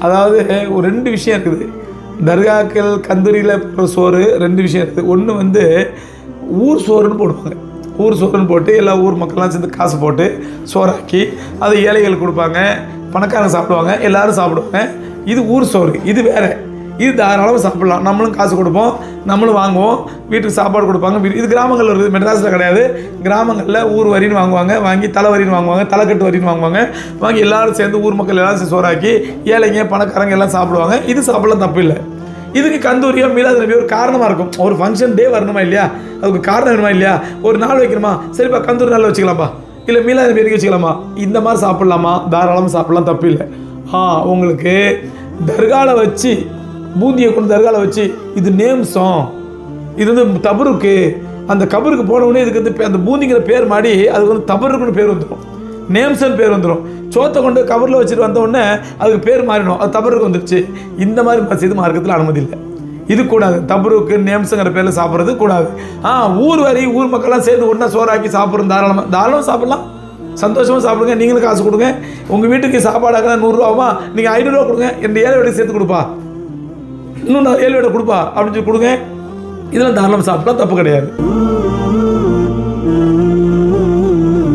அதாவது ஒரு ரெண்டு விஷயம் இருக்குது. தர்காக்கள் கந்தூரியில் போடுற சோறு ரெண்டு விஷயம் இருக்குது. ஒன்று வந்து ஊர் சோறுன்னு போடுவாங்க. ஊர் சோறுன்னு போட்டு எல்லா ஊர் மக்கள்லாம் சேர்ந்து காசு போட்டு சோறாக்கி அதை ஏழைகள் கொடுப்பாங்க. பணக்காரங்க சாப்பிடுவாங்க. எல்லோரும் சாப்பிடுவாங்க. இது ஊர் சோறு. இது வேறு. இது தாராளமாக சாப்பிடலாம். நம்மளும் காசு கொடுப்போம் நம்மளும் வாங்குவோம். வீட்டுக்கு சாப்பாடு கொடுப்பாங்க. இது கிராமங்களில் இருக்குது மெட்ராஸில் கிடையாது. கிராமங்களில் ஊர் வரின்னு வாங்குவாங்க வாங்கி தலை வரின்னு வாங்குவாங்க தலைக்கட்டு வரின்னு வாங்குவாங்க. வாங்கி எல்லாரும் சேர்ந்து ஊர் மக்கள் எல்லாரும் சோறாக்கி ஏழைங்க பணக்காரங்க எல்லாம் சாப்பிடுவாங்க. இது சாப்பிடலாம் தப்பு இல்லை. இதுக்கு கந்தூரியா மீலாது நபி ஒரு காரணமாக இருக்கும். ஒரு ஃபங்க்ஷன் டே வரணுமா இல்லையா? அதுக்கு காரணம் வேணுமா இல்லையா? ஒரு நாள் வைக்கணுமா? சரிப்பா கந்தூரி நாள் வச்சுக்கலாம்ப்பா. இல்லை மீலாது நபி வச்சுக்கலாமா? இந்த மாதிரி சாப்பிட்லாமா? தாராளமாக சாப்பிடலாம் தப்பு இல்லை. ஆ உங்களுக்கு தர்காவில் வச்சு பூந்தியை கொண்டு தர்கால வச்சு இது நேம்சம் இது வந்து தபருக்கு. அந்த கபருக்கு போனவுடனே இதுக்கு வந்து பே- அந்த பூந்திங்கிற பேர் மாடி அதுக்கு வந்து தபருக்குன்னு பேர் வந்துடும் நேம்சன் பேர் வந்துடும் சோத்தை கொண்டு கவரில் வச்சுட்டு வந்தவுடனே அதுக்கு பேர் மாறிடும். அது தபருக்கு வந்துருச்சு. இந்த மாதிரி மசிது மார்க்கத்தில் அனுமதி இல்லை. இது கூடாது. தபருக்கு நேம்ஸுங்கிற பேரில் சாப்பிட்றது கூடாது. ஆ ஊர் வரி ஊர் மக்கள்லாம் சேர்ந்து ஒன்றா சோறாக்கி சாப்பிட்றோம் தாராளமாக தாராளமாக சாப்பிட்லாம். சந்தோஷமாக சாப்பிடுங்க. நீங்களும் காசு கொடுங்க. உங்கள் வீட்டுக்கு சாப்பாடாக நூறுரூவாமா நீங்கள் ஐநூறுரூவா கொடுங்க. என் ஏழை வீட்டுக்கு சேர்த்து கொடுப்பா. இன்னும் நான் ஏழு வீடை கொடுப்பா அப்படின்னு சொல்லி கொடுங்க. இதெல்லாம் தாராளமாக சாப்பிட்டா தப்பு கிடையாது.